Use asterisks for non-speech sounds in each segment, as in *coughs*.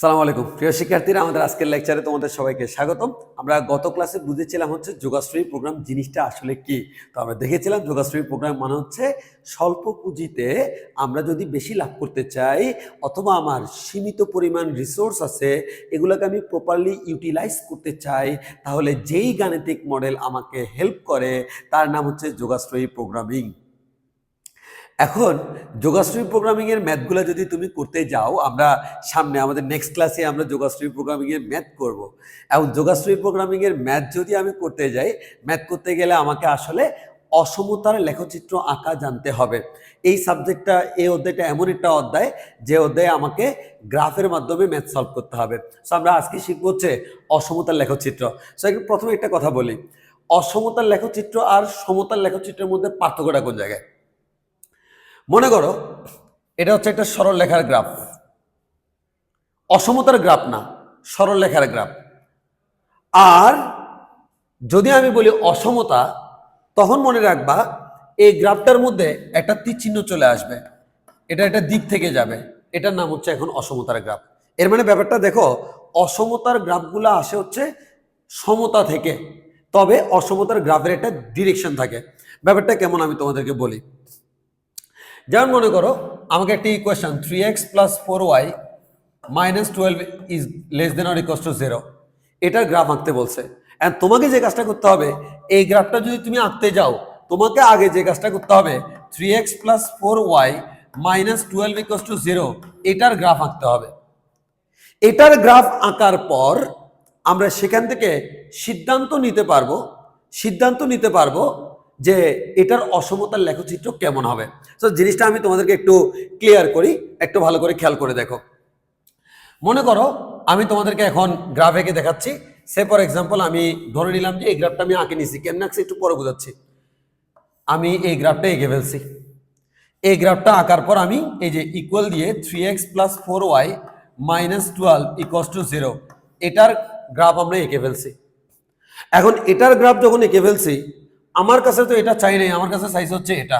সালাম আলাইকুম। প্রিয় শিক্ষার্থীরা, আমাদের আজকের লেকচারে তোমাদের সবাইকে স্বাগতম। আমরা গত ক্লাসে বুঝেছিলাম হচ্ছে যোগাশ্রয়ী প্রোগ্রাম জিনিসটা আসলে কি। তো আমরা দেখেছিলাম যোগাশ্রয়ী প্রোগ্রাম মানে হচ্ছে স্বল্প পুঁজিতে আমরা যদি বেশি লাভ করতে চাই অথবা আমার সীমিত পরিমাণ রিসোর্স আছে, এগুলোকে আমি প্রপারলি ইউটিলাইজ করতে চাই, তাহলে যেই গাণিতিক মডেল আমাকে হেল্প করে, তার নাম হচ্ছে যোগাশ্রয়ী প্রোগ্রামিং এখন যোগাশ্রী প্রোগ্রামিংয়ের ম্যাথগুলো যদি তুমি করতে যাও, আমরা সামনে আমাদের নেক্সট ক্লাসে আমরা যোগাশ্রী প্রোগ্রামিংয়ের ম্যাথ করব। এবং যোগাশ্রী প্রোগ্রামিংয়ের ম্যাথ যদি আমি করতে যাই ম্যাথ করতে গেলে আমাকে আসলে অসমতার লেখচিত্র আঁকা জানতে হবে। এই সাবজেক্টটা এই অধ্যায়টা এমন একটা অধ্যায়, যে অধ্যায়ে আমাকে গ্রাফের মাধ্যমে ম্যাথ সলভ করতে হবে। সো আমরা আজকে শিখব হচ্ছে অসমতার লেখচিত্র। সো এখন প্রথমে একটা কথা বলি। অসমতার লেখচিত্র আর সমতার লেখচিত্রের মধ্যে পার্থক্যটা কোন জায়গায়? মনে করো, এটা হচ্ছে একটা সরল লেখার গ্রাফ। অসমতার গ্রাফ না সরল লেখার গ্রাফ। আর যদি আমি বলি অসমতা, তখন মনে রাখবা, এই গ্রাফটার মধ্যে একটা তীর চিহ্ন চলে আসবে। এটা একটা দিক থেকে যাবে। এটার নাম হচ্ছে এখন অসমতার গ্রাফ। এর মানে ব্যাপারটা দেখো, অসমতার গ্রাফগুলো আসে হচ্ছে সমতা থেকে। তবে অসমতার গ্রাফের একটা ডিরেকশন থাকে। ব্যাপারটা কেমন আমি তোমাদেরকে বলি। যেমন মনে করো, আমাকে একটি equation three x plus four y minus twelve is less than or equals to zero এটার গ্রাফ আঁকতে বলছে। অ্যান্ড তোমাকে যে কাজটা করতে হবে, এই গ্রাফটা যদি তুমি আঁকতে যাও, তোমাকে আগে যে কাজটা করতে হবে three x plus four y minus twelve equals to zero এটার গ্রাফ আঁকতে হবে। এটার গ্রাফ আঁকার পর আমরা সেখান থেকে সিদ্ধান্ত নিতে পারব, সিদ্ধান্ত নিতে পারব যে এটার অসমতার লেখচিত্র কেমন হবে? তো জিনিসটা আমি তোমাদেরকে একটু ক্লিয়ার করি, একটু ভালো করে খেয়াল করে দেখো। মনে করো, আমি তোমাদেরকে এখন গ্রাফ এঁকে দেখাচ্ছি। সে ফর এক্সাম্পল আমি ধরে নিলাম যে এই গ্রাফটা আমি আঁকে নিছি, কেমন আঁকছি একটু পরে বোঝাচ্ছি। আমি এই গ্রাফটা এঁকে ফেলছি। এই গ্রাফটা আঁকার পর আমি এই যে ইকুয়াল দিয়ে three x plus four y minus twelve equals to zero এটার গ্রাফ আমরা এঁকে ফেলছি। এখন এটার গ্রাফ যখন এঁকে ফেলছি আমার কাছে তো এটা চাই নাই, আমার কাছে সাইজ হচ্ছে এটা।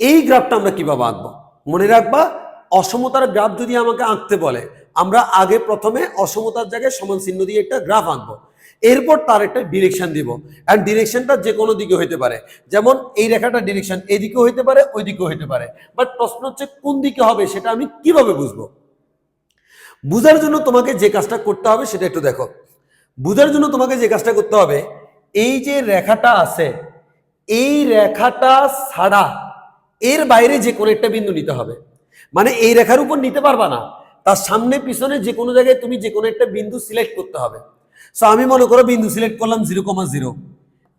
এই গ্রাফটা আমরা কীভাবে আঁকবো? মনে রাখবা, অসমতার গ্রাফ যদি আমাকে আঁকতে বলে, আমরা আগে প্রথমে অসমতার জায়গায় সমান চিহ্ন দিয়ে একটা গ্রাফ আঁকবো। এরপর তার একটা ডিরেকশন দিব। অ্যান্ড ডিরেকশনটা যে কোনো দিকে হইতে পারে। যেমন এই রেখাটা ডিরেকশন এদিকেও হইতে পারে ওই দিকেও হইতে পারে। বাট প্রশ্ন হচ্ছে, কোন দিকে হবে সেটা আমি কীভাবে বুঝব? বুঝার জন্য তোমাকে যে কাজটা করতে হবে সেটা একটু দেখো। বুঝার জন্য তোমাকে যে কাজটা করতে হবে এই যে রেখাটা আছে, এই রেখাটা ছাড়া এর বাইরে যে কোনো একটা বিন্দু নিতে হবে। মানে এই রেখার উপর নিতে পারবা না। তার সামনে পিছনে যে কোনো জায়গায় তুমি যে কোনো একটা বিন্দু সিলেক্ট করতে হবে। সো আমি মনে করো বিন্দু সিলেক্ট করলাম জিরো কমা জিরো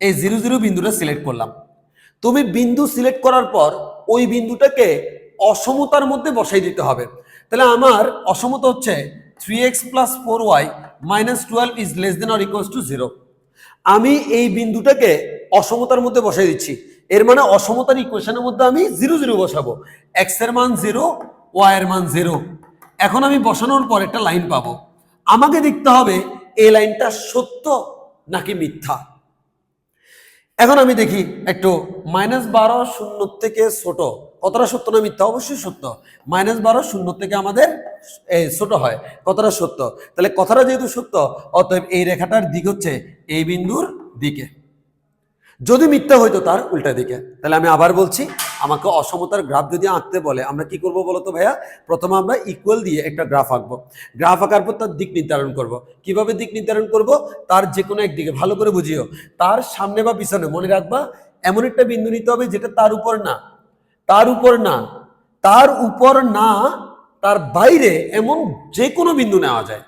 এই জিরো জিরো বিন্দুটা সিলেক্ট করলাম। তুমি বিন্দু সিলেক্ট করার পর ওই বিন্দুটাকে অসমতার মধ্যে বসাই দিতে হবে। তাহলে আমার অসমতা হচ্ছে three x plus four y minus twelve is less than or equals to zero আমি এই বিন্দুটাকে অসমতার মধ্যে বসাই দিচ্ছি। এর মানে অসমতার ইকুয়েশনের মধ্যে আমি জিরো জিরো বসাবো। এক্সের মান জিরো ওয়াই এর মান জিরো এখন আমি বসানোর পর একটা লাইন পাবো। আমাকে দেখতে হবে এই লাইনটা সত্য নাকি মিথ্যা। এখন আমি দেখি একটু মাইনাস বারো শূন্য থেকে ছোট। কতটা সত্য না মিথ্যা? অবশ্যই সত্য। মাইনাস বারো শূন্য থেকে আমাদের এই ছোট হয়। কতটা সত্য? তাহলে কথাটা যেহেতু সত্য, অতএব এই রেখাটার দিক হচ্ছে এই বিন্দুর দিকে। যদি মিথ্যা হইতো তার উল্টা দিকে। তাহলে আমি আবার বলছি, আমাকে অসমতার গ্রাফ যদি আঁকতে বলে, আমরা কি করব বলতো ভাইয়া? প্রথমে আমরা ইকুয়াল দিয়ে একটা গ্রাফ আঁকবো। গ্রাফ আঁকার পর তার দিক নির্ধারণ করব। কীভাবে দিক নির্ধারণ করব? তার যে কোনো একদিকে, ভালো করে বুঝিও। তার সামনে বা পিছনে মনে রাখবা, এমন একটা বিন্দু নিতে হবে যেটা তার উপর না। তার উপর না। তার উপর না, তার বাইরে এমন যে কোনো বিন্দু নেওয়া যায়।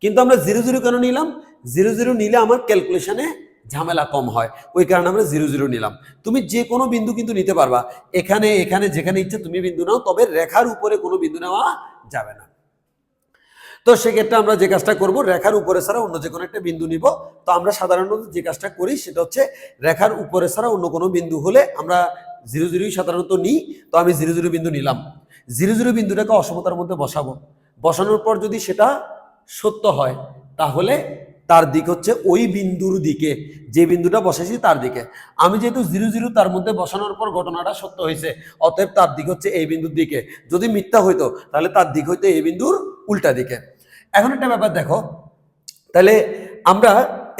কিন্তু আমরা জিরো জিরো কেন নিলাম? জিরো জিরো নিলে আমার ক্যালকুলেশনে ঝামেলা কম হয়। ওই কারণে আমরা জিরো জিরো নিলাম। তুমি যে কোনো বিন্দু কিন্তু নিতে পারবা। এখানে এখানে যেখানে ইচ্ছে তুমি বিন্দু নাও, তবে রেখার উপরে কোনো বিন্দু নেওয়া যাবে না। তো সেক্ষেত্রে আমরা যে কাজটা করব, রেখার উপরে ছাড়া অন্য যে কোনো একটা বিন্দু নিব। তো আমরা সাধারণত যে কাজটা করি, সেটা হচ্ছে রেখার উপরে ছাড়া অন্য কোনো বিন্দু হলে আমরা জিরো জিরোই সাধারণত নিই। তো আমি জিরো জিরো বিন্দু নিলাম। জিরো জিরো বিন্দুটাকে অসমতার মধ্যে বসাবো। বসানোর পর যদি সেটা সত্য হয়, তাহলে তার দিক হচ্ছে ওই বিন্দুর দিকে। যে বিন্দুটা বসেছি তার দিকে। আমি যেহেতু জিরো জিরো তার মধ্যে বসানোর পর ঘটনাটা সত্য হয়েছে, অতএব তার দিক হচ্ছে এই বিন্দুর দিকে। যদি মিথ্যা হইতো, তাহলে তার দিক হইতো এই বিন্দুর উল্টা দিকে। এখন একটা ব্যাপার দেখো, তাহলে আমরা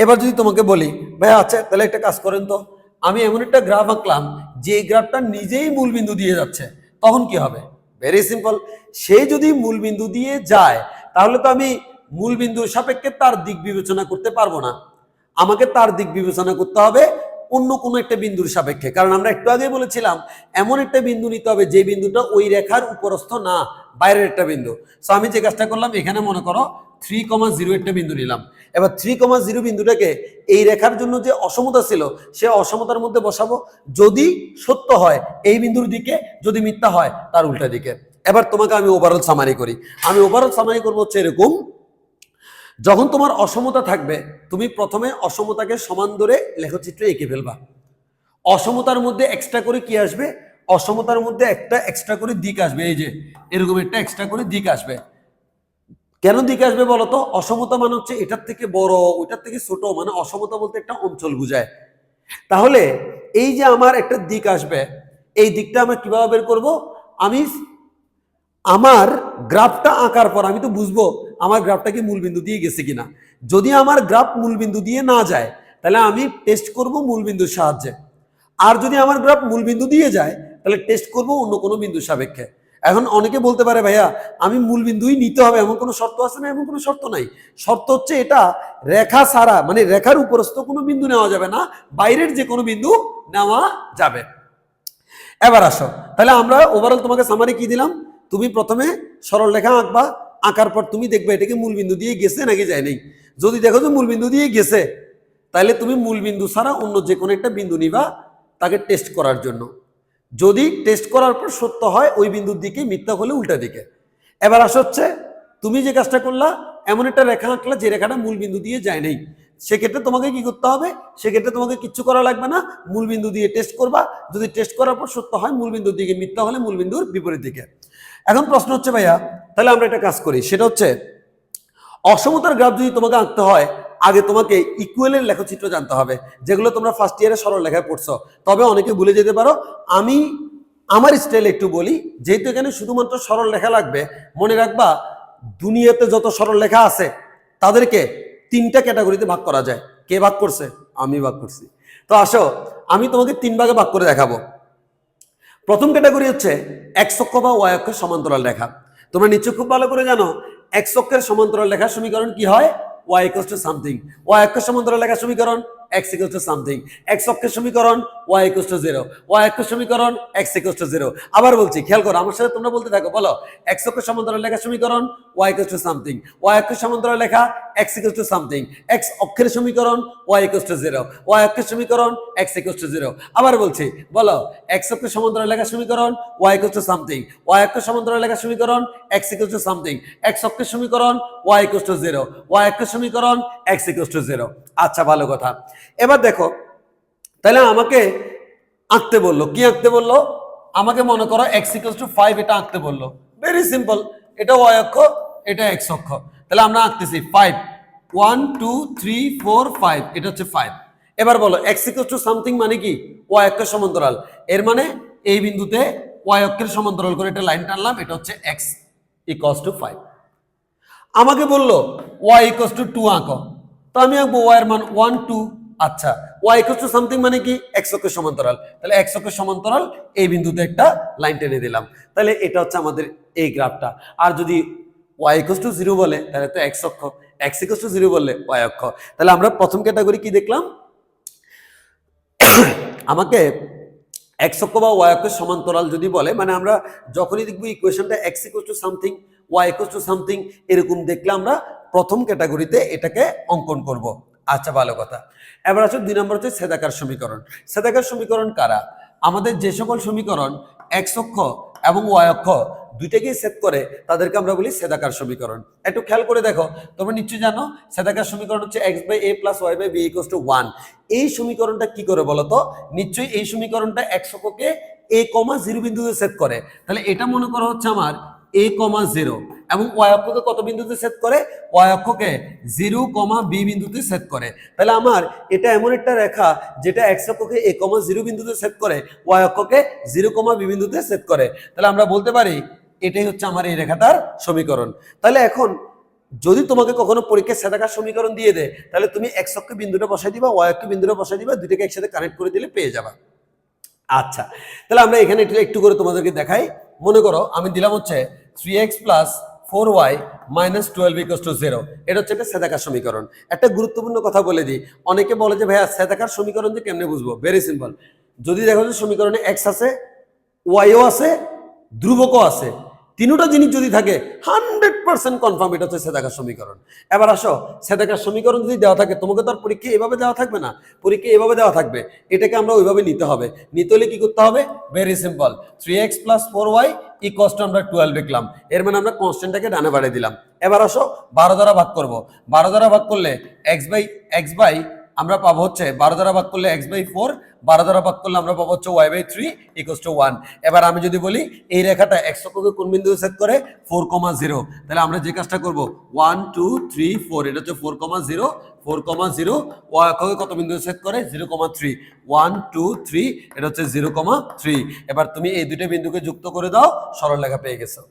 এবার যদি তোমাকে বলি, ভাই আচ্ছা তাহলে একটা কাজ করেন তো। আমি এমন একটা গ্রাফ আঁকলাম যে গ্রাফটা নিজেই মূলবিন্দু দিয়ে যাচ্ছে। তখন কি হবে? ভেরি সিম্পল সে যদি মূলবিন্দু দিয়ে যায়, তাহলে তো আমি মূলবিন্দুর সাপেক্ষে তার দিক বিবেচনা করতে পারব না। আমাকে তার দিক বিবেচনা করতে হবে অন্য কোনো একটা বিন্দুর সাপেক্ষে। কারণ আমরা একটু আগে বলেছিলাম, এমন একটা বিন্দু নিতে হবে যে বিন্দুটা ওই রেখার উপরস্থ না, বাইরের একটা বিন্দু। সো আমি যে কাজটা করলাম, এখানে মনে করো থ্রি কমা জিরো একটা বিন্দু নিলাম। এবার থ্রি কমা জিরো বিন্দুটাকে এই রেখার জন্য যে অসমতা ছিল, সে অসমতার মধ্যে বসাবো। যদি সত্য হয়, এই বিন্দুর দিকে যদি মিথ্যা হয়, তার উল্টা দিকে। এবার তোমাকে আমি ওভারঅল সামারি করি। আমি ওভারঅল সামারি করব হচ্ছে এরকম যখন তোমার অসমতা থাকবে, তুমি প্রথমে অসমতাকে সমান ধরে লেখচিত্র এঁকে ফেলবা। অসমতার মধ্যে এক্সট্রা করে কি আসবে? অসমতার মধ্যে একটা এক্সট্রা করে দিক আসবে, এই যে, এরকম একটা এক্সট্রা করে দিক আসবে। কেন দিক আসবে বলতো? অসমতা মানে হচ্ছে এটার থেকে বড়, ওইটার থেকে ছোট মানে অসমতা বলতে একটা অঞ্চল বুঝায়। তাহলে এই যে আমার একটা দিক আসবে, এই দিকটা আমরা কীভাবে বের করব? আমি আমার গ্রাফটা আঁকার পর আমি তো বুঝব আমার গ্রাফটা কি মূলবিন্দু দিয়ে গেছে কিনা। যদি আমার গ্রাফ মূলবিন্দু দিয়ে না যায়, তাহলে আমি টেস্ট করব মূলবিন্দুর সাহায্যে। আর যদি আমার গ্রাফ মূলবিন্দু দিয়ে যায়, তাহলে টেস্ট করব অন্য কোনো বিন্দুর সাপেক্ষে। এখন অনেকে বলতে পারে, ভাইয়া, আমি মূলবিন্দুই নিতে হবে, এমন কোনো শর্ত আছে না? এমন কোনো শর্ত নাই। শর্ত হচ্ছে এটা, রেখা ছাড়া মানে রেখার উপরস্থ কোনো বিন্দু নেওয়া যাবে না, বাইরের যে কোনো বিন্দু নেওয়া যাবে। এবার আসো, তাহলে আমরা ওভারঅল তোমাকে সামারি কি দিলাম? তুমি প্রথমে সরল রেখা আঁকবা, আঁকার পর তুমি দেখবে এটাকে মূলবিন্দু দিয়ে গেছে নাকি যায় নাই। যদি দেখো যে মূলবিন্দু দিয়ে গেছে, তাহলে তুমি মূলবিন্দু ছাড়া অন্য যে কোনো একটা বিন্দু নিবা তাকে টেস্ট করার জন্য। যদি টেস্ট করার পর সত্য হয়, ওই বিন্দুর দিকে মিথ্যা হলে উল্টা দিকে। এবার আস হচ্ছে, তুমি যে কাজটা করলা, এমন একটা রেখা আঁকলা যে রেখাটা মূল বিন্দু দিয়ে যায় নাই। সেক্ষেত্রে তোমাকে কি করতে হবে? সেক্ষেত্রে তোমাকে কিচ্ছু করা লাগবে না। মূল বিন্দু দিয়ে টেস্ট করবা। যদি টেস্ট করার পর সত্য হয় মূল বিন্দুর দিকে মিথ্যা হলে মূল বিন্দুর বিপরীত দিকে। এখন প্রশ্ন হচ্ছে, ভাইয়া, তাহলে আমরা একটা কাজ করি। সেটা হচ্ছে, অসমতার গ্রাফ যদি তোমাকে আঁকতে হয়, আগে তোমাকে ইকুয়ালের লেখচিত্র জানতে হবে, যেগুলো তোমরা ফার্স্ট ইয়ারে সরল লেখায় পড়ছো। তবে অনেকে ভুলে যেতে পারো, আমি আমার স্টাইল একটু বলি, যেহেতু এখানে শুধুমাত্র সরল লেখা লাগবে, মনে রাখবা, দুনিয়াতে যত সরল লেখা আছে, তাদেরকে তিনটা ক্যাটাগরিতে ভাগ করা যায়। কে ভাগ করছে? আমি ভাগ করছি। তো আসো, আমি তোমাকে তিন ভাগে ভাগ করে দেখাবো। প্রথম ক্যাটাগরি হচ্ছে এক অক্ষ বা ওয়াই অক্ষের সমান্তরাল রেখা। তোমরা নিচে খুব ভালো করে জানো, এক অক্ষের সমান্তরাল রেখার সমীকরণ কি হয়? Y equals to something y অক্ষের সমান্তরাল রেখার সমীকরণ? X equals to something x অক্ষের সমীকরণ y equals to zero y অক্ষের সমীকরণ এক্স ইকুয়ালস টু জিরো আবার বলছি, খেয়াল করো, আমার সাথে তোমরা বলতে থাকো, বলো এক্স অক্ষের সমান্তরাল রেখার সমীকরণ y equals to something y অক্ষের সমান্তরাল রেখা x equals to something x অক্ষের সমীকরণ y equals to zero y অক্ষের সমীকরণ এক্স ইকুয়ালস টু জিরো আবার বলছি, বলো এক্স অক্ষের সমান্তরাল রেখার সমীকরণ y equals to something y অক্ষের সমান্তরাল রেখার সমীকরণ x equals to something x অক্ষের সমীকরণ y equals to zero y অক্ষের সমীকরণ এক্স ইকুয়ালস টু জিরো আচ্ছা ভালো কথা। এবার দেখো, তাহলে আমাকে আঁকতে বলল। কি আঁকতে বলল? আমাকে মনে করো এক্স ইকুয়ালস টু ফাইভ এটা আঁকতে বলল। ভেরি সিম্পল এটা ওয়াই অক্ষ, এটা এক্স অক্ষ। তাহলে আমরা আঁকতেছি five one two three four five এটা হচ্ছে ফাইভ এবার বলো এক্স ইকুয়ালস টু সামথিং মানে কি? ওয়াই অক্ষের সমান্তরাল। এর মানে এই বিন্দুতে ওয়াই অক্ষের সমান্তরাল করে একটা লাইন টানলাম, এটা হচ্ছে এক্স ইকুয়ালস টু ফাইভ আমাকে বলল ওয়াই ইকুয়ালস টু টু আঁকো। তো আমি আঁকবো ওয়াই এর মান ওয়ান টু আচ্ছা ওয়াই ইকুয়ালস টু সামথিং মানে কি? অক্ষের সমান্তরাল। তাহলে অক্ষের সমান্তরাল এই বিন্দুতে একটা লাইন টেনে দিলাম। তাহলে এটা হচ্ছে আমাদের এই গ্রাফটা। আর যদি ওয়াই ইকুয়ালস টু জিরো বলে, তাহলে তো এক্স অক্ষ। এক্স ইকুয়ালস টু জিরো বললে ওয়াই অক্ষ। তাহলে আমরা প্রথম ক্যাটাগরি কি দেখলাম? *coughs* আমাকে এক্স অক্ষ বা অক্ষের সমান্তরাল যদি বলে মানে আমরা যখনই দেখব ইকুয়েশনটা x equal to something y equal to something এরকম দেখলে আমরা প্রথম ক্যাটাগরিতে এটাকে অঙ্কন করব। আচ্ছা ভালো কথা। এবার আসুন দুই নম্বর হচ্ছে সেদাকার সমীকরণ। সেদাকার সমীকরণ কারা? আমাদের যে সকল সমীকরণ এক্স অক্ষ এবং ওয়াই অক্ষ দুইটাকেই সেট করে তাদেরকে আমরা বলি সেদাকার সমীকরণ। একটু খেয়াল করে দেখো, তোমরা নিশ্চয়ই জানো সেদাকার সমীকরণ হচ্ছে x by a plus y by b equal to one এই সমীকরণটা কি করে বলো তো? নিশ্চয়ই এই সমীকরণটা অক্ষকে এ কমা জিরো বিন্দুতে সেট করে। তাহলে এটা মনে করা হচ্ছে আমার এ কমা জিরো এবং ওয়াই অক্ষকে কত বিন্দুতে সেট করে? ওয়াই অক্ষকে জিরো কমা বি বিন্দুতে সেট করে। তাহলে আমার এটা এমন একটা রেখা যেটা এক্স অক্ষকে এ কমা জিরো বিন্দুতে সেট করে ওয়াই অক্ষকে জিরো কমা বি বিন্দুতে সেট করে। তাহলে আমরা বলতে পারি এটাই হচ্ছে আমার এই রেখাটার সমীকরণ। তাহলে এখন যদি তোমাকে কখনো পরীক্ষায় সেদাকার সমীকরণ দিয়ে দেয়, তাহলে তুমি এক অক্ষে বিন্দুটা বসাই দিবা ওয়াই অক্ষে বিন্দুটা বসাই দিবা, দুইটাকে একসাথে কানেক্ট করে দিলে পেয়ে যাবা। আচ্ছা তাহলে আমরা এখানে একটু একটু করে তোমাদেরকে দেখাই। মনে করো, আমি দিলাম হচ্ছে three x plus four y minus twelve equals to zero এটা হচ্ছে একটা সেদাকার সমীকরণ। একটা গুরুত্বপূর্ণ কথা বলে দিই। অনেকে বলে যে, ভাইয়া সেদাকার সমীকরণ যে কেমনে বুঝব? ভেরি সিম্পল যদি দেখো যে সমীকরণে এক্স আছে ওয়াইও আছে, ধ্রুবকও আছে। তিনটা জিনিস যদি থাকে হান্ড্রেড পার্সেন্ট কনফার্ম এটা হচ্ছে সেদাকার সমীকরণ। এবার আসো, সেদাকার সমীকরণ যদি দেওয়া থাকে, তোমাকে তো আর পরীক্ষা এভাবে দেওয়া থাকবে না। পরীক্ষা এভাবে দেওয়া থাকবে। এটাকে আমরা ওইভাবে নিতে হবে। নিতে হলে কি করতে হবে? Very simple three x plus four y ই কষ্ট আমরা টুয়েলভ লিখলাম। এর মানে আমরা কনস্ট্যান্টটাকে ডানে বাড়িয়ে দিলাম। এবার আসো, বারো দ্বারা ভাগ করব। বারো দ্বারা ভাগ করলে এক্স বাই এক্স বাই আমরা পাবো হচ্ছে বারো দ্বারা ভাগ করলে এক্স বাই ফোর, বারো দ্বারা ভাগ করলে আমরা পাবো হচ্ছে y by three equals to one এবার আমি যদি বলি, এই রেখাটা একশো অক্ষকে কোন বিন্দু সেট করে? ফোর কমা জিরো তাহলে আমরা যে কাজটা করব ওয়ান টু থ্রি ফোর এটা হচ্ছে four comma zero four comma zero y অক্ষকে কত বিন্দু সেট করে? Zero comma three one two three এটা হচ্ছে জিরো কমা থ্রি এবার তুমি এই দুটো বিন্দুকে যুক্ত করে দাও, সরল লেখা পেয়ে গেছো।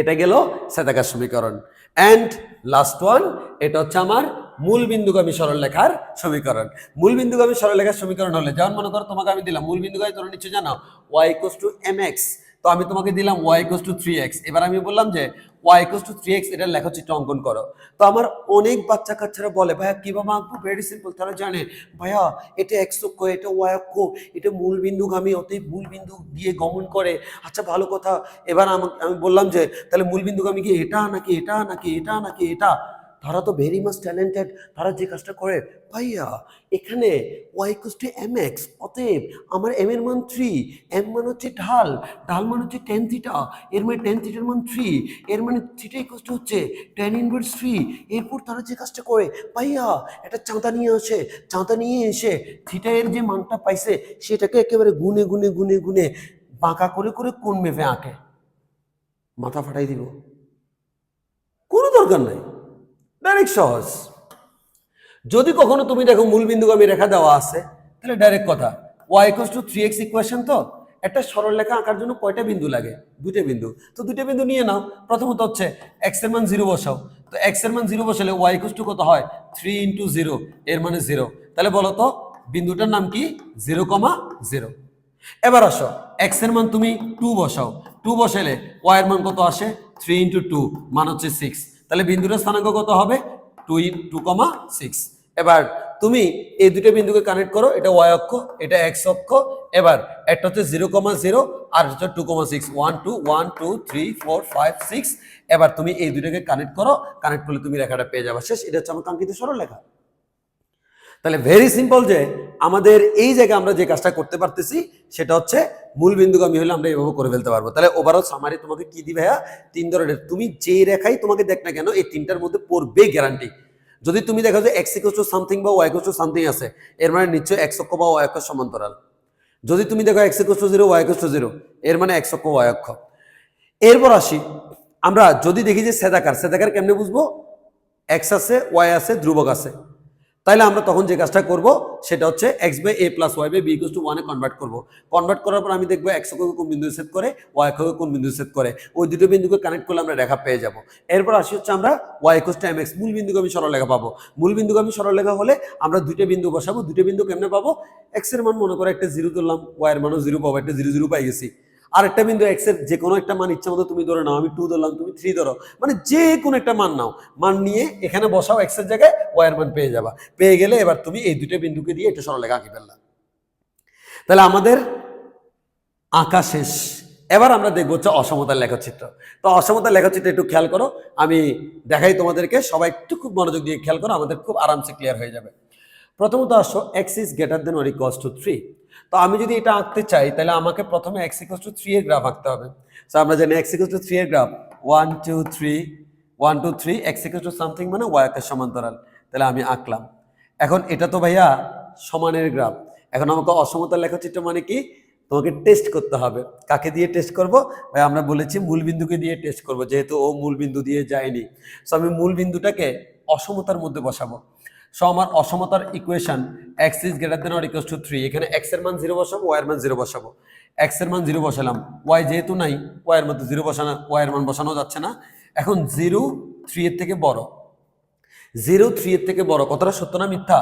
এটা গেল সেতাকার সমীকরণ। অ্যান্ড লাস্ট ওয়ান এটা হচ্ছে আমার মূল বিন্দুগামী সরলরেখার সমীকরণ। মূল বিন্দুগামী সরলরেখার সমীকরণ হলে, যেমন মনে করো তোমাকে আমি দিলাম মূল বিন্দুগামী তোমরা নিশ্চয় জানো? Y equals to m x তো আমি তোমাকে দিলাম y equals to three x এবার আমি বললাম যে y equals to three x এটার লেখচিত্র অঙ্কন করো। তো আমার অনেক বাচ্চা কাচ্চারা বলে, ভাইয়া, কীভাবে আঁকবো? ভেরি সিম্পল তারা জানে। ভাইয়া, এটা এক অক্ষ, এটা ওয়াই অক্ষ, এটা মূল বিন্দুগামী অতএব মূল বিন্দু দিয়ে গমন করে। আচ্ছা ভালো কথা। এবার আমাকে আমি বললাম যে, তাহলে মূল বিন্দুগামী কি এটা নাকি এটা নাকি এটা নাকি এটা? তারা তো ভেরি মাচ ট্যালেন্টেড তারা যে কাজটা করে, ভাইয়া, এখানে Y cos two M X অতএব আমার এম এর মান থ্রি এম মান হচ্ছে ঢাল ঢাল মান হচ্ছে টেন থিটা এর মানে টেন থিটার মান থ্রি এর মানে থিটা ইকোস হচ্ছে টেন ইনভার্স থ্রি এরপর তারা যে কাজটা করে, ভাইয়া, একটা চাঁদা নিয়ে আসে, চাঁদা নিয়ে এসে থিটা এর যে মানটা পাইছে, সেটাকে একেবারে গুনে গুনে গুনে গুনে বাঁকা করে করে কোন মেপে আঁকে। মাথা ফাটাই দিব। কোনো দরকার নাই। ডাইরেক্ট সহজ। যদি কখনো তুমি দেখো মূল বিন্দুগামী রেখা দেওয়া আছে, তাহলে ডাইরেক্ট কথা। Y equals to three x equation তো? একটা সরল রেখা আঁকার জন্য কয়টা বিন্দু লাগে? দুইটা বিন্দু। তো দুইটা বিন্দু নিয়ে নাও। প্রথমত হচ্ছে এক্সের মান জিরো বসাও। তো এক্সের মান জিরো বসালে ওয়াই ইকোয়াস টু কত হয়? থ্রি ইন্টু জিরো এর মানে জিরো তাহলে বলো তো, বিন্দুটার নাম কি? জিরো কমা জিরো এবার আসো। এক্সের মান তুমি টু বসাও। টু বসালে ওয়াই এর মান কত আসে? থ্রি ইন্টু টু মান হচ্ছে সিক্স তাহলে বিন্দুটার স্থানাঙ্ক কত হবে? টু টু কমা সিক্স এবার তুমি এই দুটো বিন্দুকে কানেক্ট করো, এটা ওয়াই অক্ষ, এটা এক্স অক্ষ। এবার একটা হচ্ছে জিরো কমা জিরো আর হচ্ছে two comma six one two one two three four five six এবার তুমি এই দুটোকে কানেক্ট করো কানেক্ট করলে তুমি লেখাটা পেয়ে যাবে। শেষ, এটা হচ্ছে আমার কাঙ্ক্ষিত সরল লেখা। তাহলে ভেরি সিম্পল যে আমাদের এই জায়গায় আমরা যে কাজটা করতে পারতেছি, সেটা হচ্ছে মূল বিন্দুগামী হলে আমরা এভাবে করে ফেলতে পারব। তাহলে ওভারঅল সামারি তোমাকে কি দিবে ভাইয়া? তিন ধরনের। তুমি যে রেখাই তোমাকে দেখ না কেন, এই তিনটার মধ্যে পড়বে গ্যারান্টি যদি তুমি দেখো যে এক্স ইকোস টু সামথিং বা ওয়াই ইকোস টু সামথিং আছে, এর মানে নিশ্চয়ই এক্স অক্ষ বা ওয়াই অক্ষ সমান্তরাল। যদি তুমি দেখো x equals to zero y equals to zero এর মানে এক্স অক্ষ ওয়াই অক্ষ। এরপর আসি, আমরা যদি দেখি যে সেদাকার সেদাকার কেমনে বুঝব? এক্স আছে ওয়াই আছে, ধ্রুবক আছে। তাইলে আমরা তখন যে কাজটা করব, সেটা হচ্ছে x by a plus y by b equal to ওয়ানে কনভার্ট করব। কনভার্ট করার পর আমি দেখব এক্স অক্ষকে কোন বিন্দু সেট করে ওয়াই অক্ষকে কোন বিন্দু সেট করে। ওই দুটো বিন্দুকে কানেক্ট করলে আমরা রেখা পেয়ে যাব। এরপর আসি হচ্ছে আমরা y equal to m x মূল বিন্দুকে আমি সরলরেখা পাবো। মূল বিন্দুকে আমি সরলরেখা হলে আমরা দুটো বিন্দু বসাবো দুটো বিন্দু কেমনে পাবো? এক্সের মান মনে করে একটা জিরো তুললাম ওয়াই এর মানও জিরো পাবো, একটা জিরো জিরো পাই গেছি। আর একটা বিন্দু এক্সের যে কোনো একটা মান ইচ্ছা মতো তুমি ধরে নাও, আমি টু ধরলাম, তুমি থ্রি ধরো। মানে যে কোনো একটা মান নাও। মান নিয়ে এখানে বসাও এক্সের জায়গায় ওয়াই এর মান পেয়ে যাবা। পেয়ে গেলে এবার তুমি এই দুটো বিন্দুকে দিয়ে এটা সরলরেখা আঁকি ফেললাম তাহলে আমাদের আঁকা শেষ। এবার আমরা দেখব হচ্ছে অসমতার লেখচিত্র। তো অসমতার লেখচিত্র একটু খেয়াল করো। আমি দেখাই তোমাদেরকে, সবাই একটু খুব মনোযোগ দিয়ে খেয়াল করো, আমাদের খুব আরামসে ক্লিয়ার হয়ে যাবে। প্রথমত আসো x is greater than or equals to three তো আমি যদি এটা আঁকতে চাই, তাহলে আমাকে প্রথমে এক্স ইকোয়াস টু থ্রি এর গ্রাফ আঁকতে হবে। তো আমরা জানি এক্স ইকোয়াস টু থ্রি এর graph one two three one two three x equals to something মানে ওয়াই একের সমান্তরাল। তাহলে আমি আঁকলাম। এখন এটা তো ভাইয়া সমানের গ্রাফ এখন আমাকে অসমতার লেখচিত্র মানে কি? তোমাকে টেস্ট করতে হবে। কাকে দিয়ে টেস্ট করব? ভাই আমরা বলেছি মূল বিন্দুকে দিয়ে টেস্ট করব, যেহেতু ও মূল বিন্দু দিয়ে যায়নি। সো আমি মূল বিন্দুটাকে অসমতার মধ্যে বসাবো। সো আমার অসমতার equation x is greater than or equals to three এখানে এক্সের মান জিরো বসাবো ওয়াই এর মান জিরো বসাবো। এক্সের মান জিরো বসালাম ওয়াই যেহেতু নাই ওয়াই এর মধ্যে জিরো বসানো ওয়াই এর মান বসানো যাচ্ছে না। এখন জিরো থ্রি এর থেকে বড় জিরো থ্রি এর থেকে বড়, কথাটা সত্য না মিথ্যা?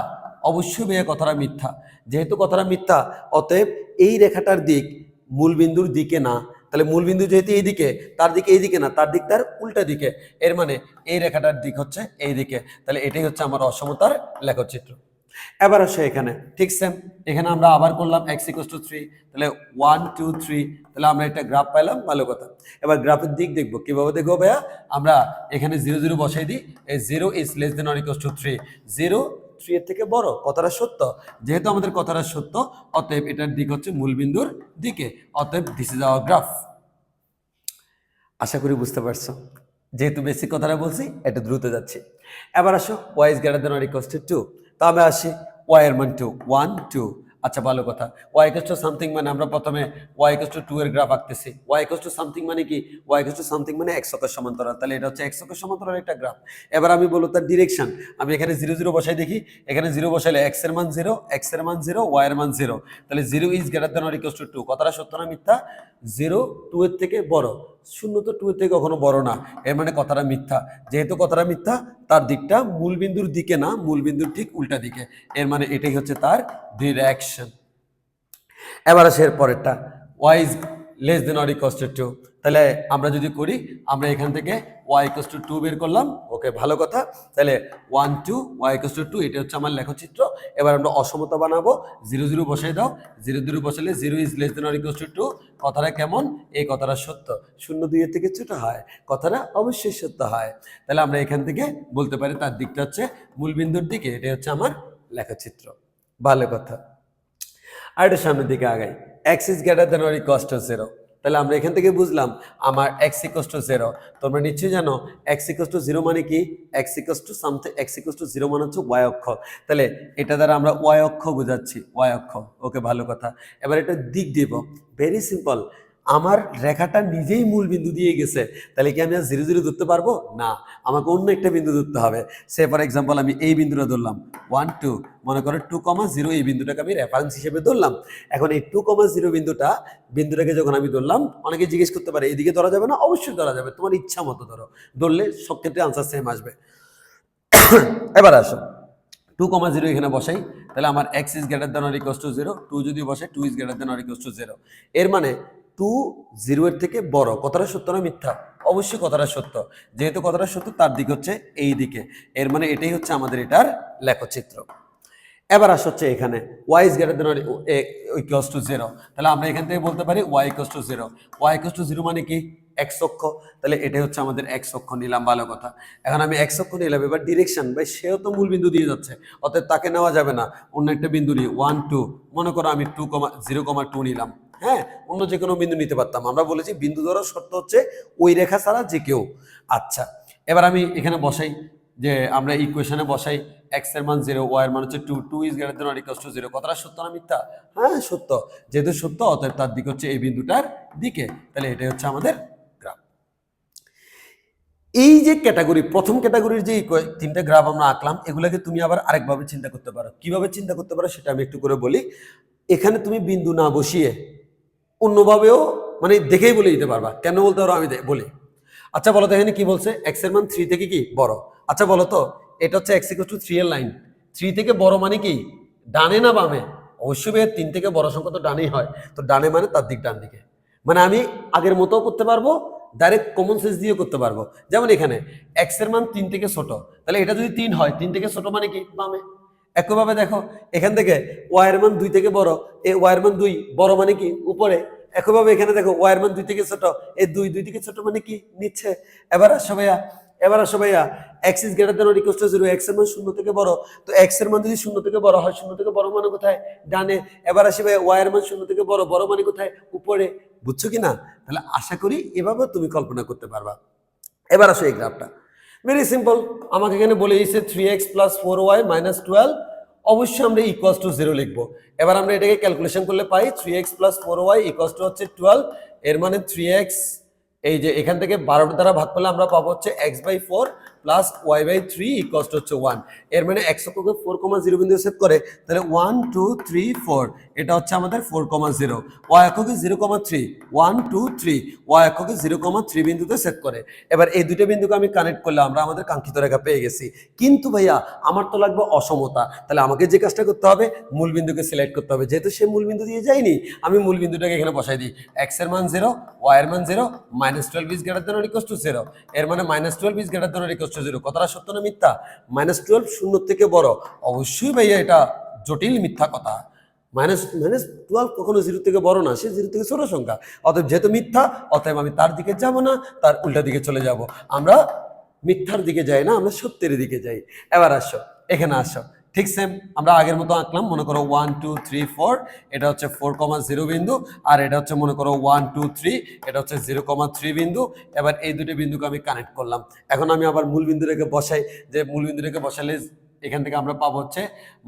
অবশ্যই ভাইয়া কথাটা মিথ্যা। যেহেতু কথাটা মিথ্যা, অতএব এই রেখাটার দিক মূলবিন্দুর দিকে না তাহলে মূলবিন্দু যেহেতু এই দিকে তার দিকে এই দিকে না, তার দিক তার উল্টা দিকে। এর মানে এই রেখাটার দিক হচ্ছে এই দিকে তাহলে এটাই হচ্ছে আমার অসমতার লেখচিত্র। এবার আসে এখানে, ঠিক সেম এখানে আমরা আবার করলাম এক্স ইকোস টু থ্রি তাহলে ওয়ান টু থ্রি তাহলে আমরা একটা গ্রাফ পাইলাম ভালো কথা এবার গ্রাফের দিক দেখব, কীভাবে দেখব ভাইয়া? আমরা এখানে জিরো জিরো বসাই দিই, এই zero is less than equals to three zero three এর থেকে বড়, কথাটা সত্য? যেহেতু আমাদের কথাটা সত্য, অতএব এটার দিক হচ্ছে মূলবিন্দুর দিকে, অতএব দিস ইজ আওয়ার গ্রাফ আশা করি বুঝতে পারছ। যেহেতু বেসিক কথাটা বলছি, এটা দ্রুত যাচ্ছে। এবার আসো y is greater than or to two তো আমি আসি ওয়াই এর মান টু ওয়ান টু আচ্ছা ভালো কথা। ওয়াই ইকোয়াস টু সামথিং মানে আমরা প্রথমে ওয়াই ইকোয়াস টু টু এর গ্রাফ আঁকতেছি। ওয়াই ইকোয়াস টু সামথিং মানে কি? ওয়াই ইকোয়াস টু সামথিং মানে এক অক্ষের সমান্তরাল। তাহলে এটা হচ্ছে এক অক্ষের সমান্তরাল একটা গ্রাফ এবার আমি বলব তার ডিরেকশন আমি এখানে জিরো জিরো বসাই দেখি। এখানে জিরো বসাইলে এক্সের মান জিরো এক্সের মান জিরো ওয়াই এর মান জিরো তাহলে zero is greater than or to two কথাটা সত্য না মিথ্যা? জিরো টু এর থেকে বড়। শূন্য তো টু থেকে কখনো বড় না। এর মানে কথাটা মিথ্যা। যেহেতু কথাটা মিথ্যা, তার দিকটা মূলবিন্দুর দিকে না মূলবিন্দুর ঠিক উল্টা দিকে। এর মানে এটাই হচ্ছে তার ডিরেকশন এবার আসে এর পরেরটা। Y is less than or equals to two তাহলে আমরা যদি করি, আমরা এখান থেকে ওয়াই ইকোয়াস টু টু বের করলাম। ওকে, ভালো কথা। তাহলে one two y equals to two এটা হচ্ছে আমার লেখচিত্র। এবার আমরা অসমতা বানাবো। জিরো জিরো বসাই দাও। জিরো জিরো বসালে zero is less than or equals to two কথাটা কেমন? এই কথাটা সত্য। শূন্য দুইয়ের থেকে ছোট হয়। কথাটা অবশ্যই সত্য হয়। তাহলে আমরা এখান থেকে বলতে পারি তার দিকটা হচ্ছে মূলবিন্দুর দিকে। এটা হচ্ছে আমার লেখাচিত্র। ভালো কথা। আর এটা সামনের দিকে আগাই। X is greater than or equals to zero তাহলে আমরা এখান থেকে বুঝলাম আমার এক্স ইকোস টু জিরো তোমরা নিশ্চয়ই জানো এক্স ইকোস টু জিরো মানে কি? X equals to something x equals to zero মানে হচ্ছে ওয়াই অক্ষ। তাহলে এটা দ্বারা আমরা ওয়াই অক্ষ বোঝাচ্ছি ওয়াই অক্ষ। ওকে, ভালো কথা। এবার এটা দিক দিব। ভেরি সিম্পল আমার রেখাটা নিজেই মূল বিন্দু দিয়ে গেছে। তাহলে কি আমি আর জিরো জিরো ধরতে পারব? না, আমাকে অন্য একটা বিন্দু ধরতে হবে। সে ফর এক্সাম্পল আমি এই বিন্দুটা ধরলাম। ওয়ান টু মনে করো টু কমা জিরো এই বিন্দুটাকে আমি রেফারেন্স হিসেবে ধরলাম। এখন এই টু কমা জিরো বিন্দুটা, বিন্দুটাকে যখন আমি ধরলাম, অনেকে জিজ্ঞেস করতে পারে, এদিকে ধরা যাবে না? অবশ্যই ধরা যাবে। তোমার ইচ্ছা মতো ধরো। ধরলে সব ক্ষেত্রে আনসার সেম আসবে। *coughs* এবার আসো। টু কমা জিরো এখানে বসাই। তাহলে আমার x is greater than equals to zero two যদি বসে two is greater than equals to zero এর মানে টু জিরো এর থেকে বড়। কথাটা সত্য না মিথ্যা? অবশ্যই কথাটা সত্য। যেহেতু কথাটা সত্য, তার দিক হচ্ছে এই দিকে। এর মানে এটাই হচ্ছে আমাদের এটার লেখচিত্র। এবার আস হচ্ছে এখানে। Y is greater than equals to zero তাহলে আমরা এখান থেকে বলতে পারি y equals to zero y equals to zero মানে কি? এক্স অক্ষ, তাহলে এটাই হচ্ছে আমাদের এক অক্ষ, নিলাম ভালো কথা। এখন আমি এক অক্ষ নিলাম, এবার ডিরেকশন ভাই সেও তো মূল বিন্দু দিয়ে যাচ্ছে, অতএব তাকে নেওয়া যাবে না। অন্য একটা বিন্দু নিই ওয়ান টু মনে করো আমি two comma zero comma two নিলাম হ্যাঁ? অন্য যে কোনো বিন্দু নিতে পারতাম। আমরা বলেছি বিন্দু ধরার শর্ত হচ্ছে ওই রেখা ছাড়া যে কেউ। আচ্ছা এবার আমি এখানে বসাই, যে আমরা ইকুয়েশনে বসাই এক্সের মান জিরো ওয়াই এর মান হচ্ছে two two is greater or equals to zero কথাটা সত্য না মিথ্যা? হ্যাঁ সত্য। যেহেতু সত্য, অতএব তার দিক হচ্ছে এই বিন্দুটার দিকে। তাহলে এটাই হচ্ছে আমাদের এই যে ক্যাটাগরি প্রথম ক্যাটাগরির যে তিনটা গ্রাফ আমরা আঁকলাম, এগুলোকে তুমি আবার আরেকভাবে চিন্তা করতে পারো। কীভাবে চিন্তা করতে পারো সেটা আমি একটু করে বলি। এখানে তুমি বিন্দু না বসিয়ে অন্যভাবেও মানে দেখেই বলে দিতে পারবা। কেন বলতে পারো আমি বলি। আচ্ছা বলো তো এখানে কি বলছে? এক্সের মান থ্রি থেকে কি? বড়। আচ্ছা বলো তো, এটা হচ্ছে এক্স ইকুয়াল টু থ্রি এর লাইন থ্রি থেকে বড় মানে কি? ডানে না বামে? অবশ্যই ভাইয়া তিন থেকে বড় সংখ্যা তো ডানেই হয়। তো ডানে মানে তার দিক ডান দিকে। মানে আমি আগের মতো করতে পারব ডাইরেক্ট কমন সেন্স দিয়ে করতে পারব। যেমন এখানে এক্সের মান তিন থেকে ছোট, তাহলে এটা যদি তিন হয়, তিন থেকে ছোট মানে কি? বামে। একইভাবে দেখো, এখান থেকে ওয়ার মান দুই থেকে বড় এ ওয়ার মান দুই বড় মানে কি? উপরে। একইভাবে এখানে দেখো ওয়ার মান দুই থেকে ছোট এ দুই দুই থেকে ছোট মানে কি? নিচ্ছে এবার আসো এবার আসো ভাইয়া x is greater than or equal to zero এক্সের মান শূন্য থেকে বড়। তো এক্সের মান যদি শূন্য থেকে বড় হয়, শূন্য থেকে বড় মানে কোথায়? ডানে। এবার আসি ভাই ওয়াই এর মান শূন্য থেকে বড় বড় মানে কোথায়? উপরে। বুঝছ কি না? তাহলে আশা করি এভাবে তুমি কল্পনা করতে পারবা। এবার আসো এই গ্রাফটা ভেরি সিম্পল আমাকে এখানে বলে দিয়েছে three x plus four y minus twelve অবশ্যই আমরা ইকুয়াস টু জিরো লিখব। এবার আমরা এটাকে ক্যালকুলেশন করলে পাই three x plus four y equals to হচ্ছে টুয়েলভ এর মানে থ্রি এক্স এই যে এখান থেকে বারোটা দ্বারা ভাগ করলে আমরা পাবো হচ্ছে x by four plus y by three equals হচ্ছে ওয়ানের মানে এক্স অক্ষকে ফোর কমা জিরো বিন্দু সেট করে, তাহলে ওয়ান টু থ্রি ফোর এটা হচ্ছে আমাদের four comma zero Y অক্ষকে zero comma three one two three y অক্ষকে zero comma three বিন্দুতে সেট করে। এবার এই দুটো বিন্দুকে আমি কানেক্ট করলে আমরা আমাদের কাঙ্ক্ষিত রেখা পেয়ে গেছি। কিন্তু ভাইয়া, আমার তো লাগবে অসমতা। তাহলে আমাকে যে কাজটা করতে হবে, মূল বিন্দুকে সিলেক্ট করতে হবে। যেহেতু সে মূল বিন্দু দিয়ে যায়নি, আমি মূল বিন্দুটাকে এখানে বসাই দিই। এক্সের মান জিরো ওয়াই এর মান zero minus twelve is greater than equals to zero এর মানে minus twelve is greater than equals to zero কথাটা সত্য না মিথ্যা? মাইনাস টুয়েলভ শূন্য থেকে বড়। অবশ্যই ভাইয়া এটা জটিল মিথ্যা কথা। মাইনাস মাইনাস টুয়েলভ কখনো জিরো থেকে বড় না, সে জিরো থেকে ছোট সংখ্যা। অতএব যেহেতু মিথ্যা, অতএব আমি তার দিকে যাব না, তার উল্টা দিকে চলে যাব। আমরা মিথ্যার দিকে যাই না, আমরা সত্যের দিকে যাই। এবার আসো, এখানে আসো। ঠিক সেম আমরা আগের মতো আঁকলাম, মনে করো ওয়ান টু থ্রি ফোর এটা হচ্ছে ফোর কমা জিরো বিন্দু, আর এটা হচ্ছে মনে করো ওয়ান টু থ্রি এটা হচ্ছে জিরো কমা থ্রি বিন্দু, এবার এই দুটি বিন্দুকে আমি কানেক্ট করলাম। এখন আমি আবার মূল বিন্দু রেখে বসাই, যে মূল বিন্দু রেখে বসালে এখান থেকে আমরা পাবো হচ্ছে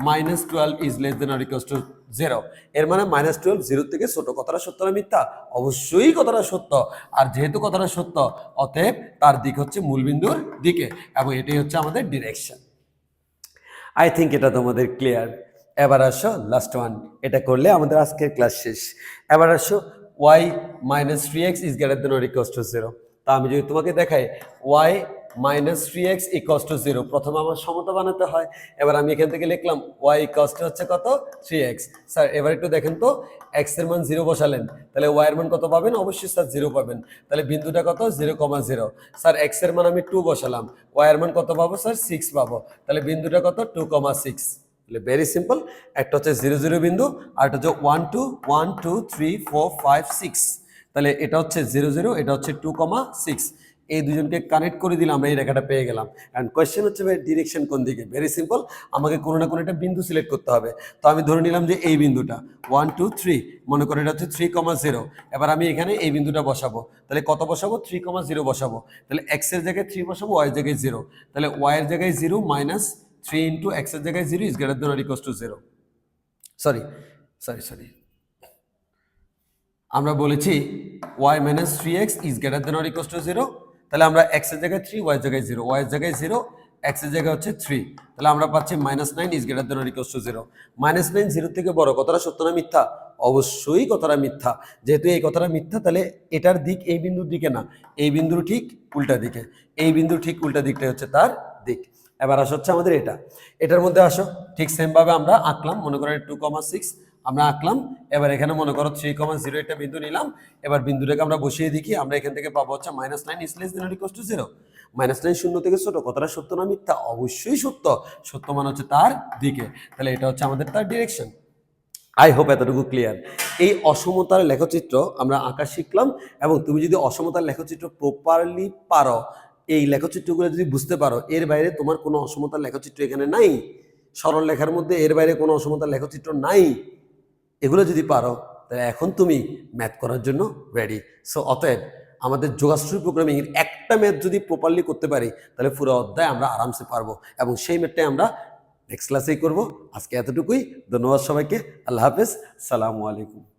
minus twelve is less than R equals to zero এর মানে মাইনাস টুয়েলভ জিরো থেকে ছোট কথাটা সত্য না মিথ্যা? অবশ্যই কথাটা সত্য। আর যেহেতু কথাটা সত্য, অতএব তার দিক হচ্ছে মূলবিন্দুর দিকে, এবং এটাই হচ্ছে আমাদের ডিরেকশন আই থিঙ্ক এটা তোমাদের ক্লিয়ার এবার আসো লাস্ট ওয়ান এটা করলে আমাদের আজকের ক্লাস শেষ। এবার আসো y minus three x is greater than or equals to zero তা আমি যদি তোমাকে দেখাই y minus three x equals to zero প্রথমে আমার সমতা বানাতে হয়। এবার আমি এখান থেকে লিখলাম ওয়াই ইকস টু হচ্ছে কত? থ্রি এক্স স্যার, এবার একটু দেখেন তো এক্সের মান জিরো বসালেন। তাহলে ওয়াই এর মান কত পাবেন? অবশ্যই স্যার জিরো পাবেন। তাহলে বিন্দুটা কত? জিরো কমা জিরো স্যার এক্সের মান আমি টু বসালাম। ওয়াই এর মান কত পাবো স্যার? সিক্স পাবো। তাহলে বিন্দুটা কত? টু কমা সিক্স তাহলে ভেরি সিম্পল একটা হচ্ছে জিরো জিরো বিন্দু, আর একটা হচ্ছে one two one two three four five six তাহলে এটা হচ্ছে জিরো জিরো এটা হচ্ছে টু কমা সিক্স এই দুজনকে কানেক্ট করে দিলাম আমরা এই রেখাটা পেয়ে গেলাম। অ্যান্ড কোয়েশ্চেন হচ্ছে ভাই ডিরেকশন কোন দিকে? ভেরি সিম্পল আমাকে কোনো না কোনো একটা বিন্দু সিলেক্ট করতে হবে। তো আমি ধরে নিলাম যে এই বিন্দুটা। ওয়ান টু থ্রি মনে করে এটা হচ্ছে থ্রি কমা জিরো এবার আমি এখানে এই বিন্দুটা বসাবো। তাহলে কত বসাবো? থ্রি কমা জিরো বসাবো। তাহলে এক্সের জায়গায় থ্রি বসাবো ওয়াই জায়গায় জিরো তাহলে ওয়াই এর জায়গায় জিরো মাইনাস থ্রি ইন্টু এক্সের জায়গায় zero is greater than equals to zero sorry sorry sorry আমরা বলেছি y minus three x is greater than equals to zero তাহলে আমরা এক্সের জায়গায় থ্রি ওয়াই জায়গায় জিরো ওয়াই জায়গায় জিরো এক্সের জায়গায় হচ্ছে থ্রি তাহলে আমরা পাচ্ছি minus nine is greater than equals to zero minus nine zero থেকে বড় কথাটা সত্য না মিথ্যা? অবশ্যই কথাটা মিথ্যা। যেহেতু এই কথাটা মিথ্যা, তাহলে এটার দিক এই বিন্দুর দিকে না, এই বিন্দুর ঠিক উল্টা দিকে। এই বিন্দুর ঠিক উল্টা দিকটাই হচ্ছে তার দিক। এবার আসা হচ্ছে আমাদের এটা। এটার মধ্যে আসো, ঠিক সেমভাবে আমরা আঁকলাম, মনে করেন টু কমা সিক্স আমরা আঁকলাম, এবার এখানে মনে করো থ্রি কমা জিরো একটা বিন্দু নিলাম, এবার বিন্দুটাকে আমরা বসিয়ে দেখি, আমরা এখান থেকে পাবো হচ্ছে minus nine is less than equals to zero minus nine শূন্য থেকে ছোট কথাটা সত্য না মিথ্যা? অবশ্যই সত্য। সত্য মানে হচ্ছে তার দিকে। তাহলে এটা হচ্ছে আমাদের তার ডিরেকশন আই হোপ এতটুকু ক্লিয়ার এই অসমতার লেখচিত্র আমরা আঁকা শিখলাম, এবং তুমি যদি অসমতার লেখচিত্র প্রপারলি পারো, এই লেখচিত্রগুলো যদি বুঝতে পারো, এর বাইরে তোমার কোনো অসমতার লেখচিত্র এখানে নাই। সরল লেখার মধ্যে এর বাইরে কোনো অসমতার লেখচিত্র নাই। এগুলো যদি পারো, তাহলে এখন তুমি ম্যাথ করার জন্য রেডি সো অতএব আমাদের যোগাশ্রয় প্রোগ্রামিংয়ের একটা ম্যাথ যদি প্রপারলি করতে পারি, তাহলে পুরো অধ্যায় আমরা আরামসে পারব এবং সেই ম্যাথটাই আমরা নেক্সট ক্লাসেই করব। আজকে এতটুকুই। ধন্যবাদ সবাইকে। আল্লাহ হাফেজ। সালামু আলাইকুম।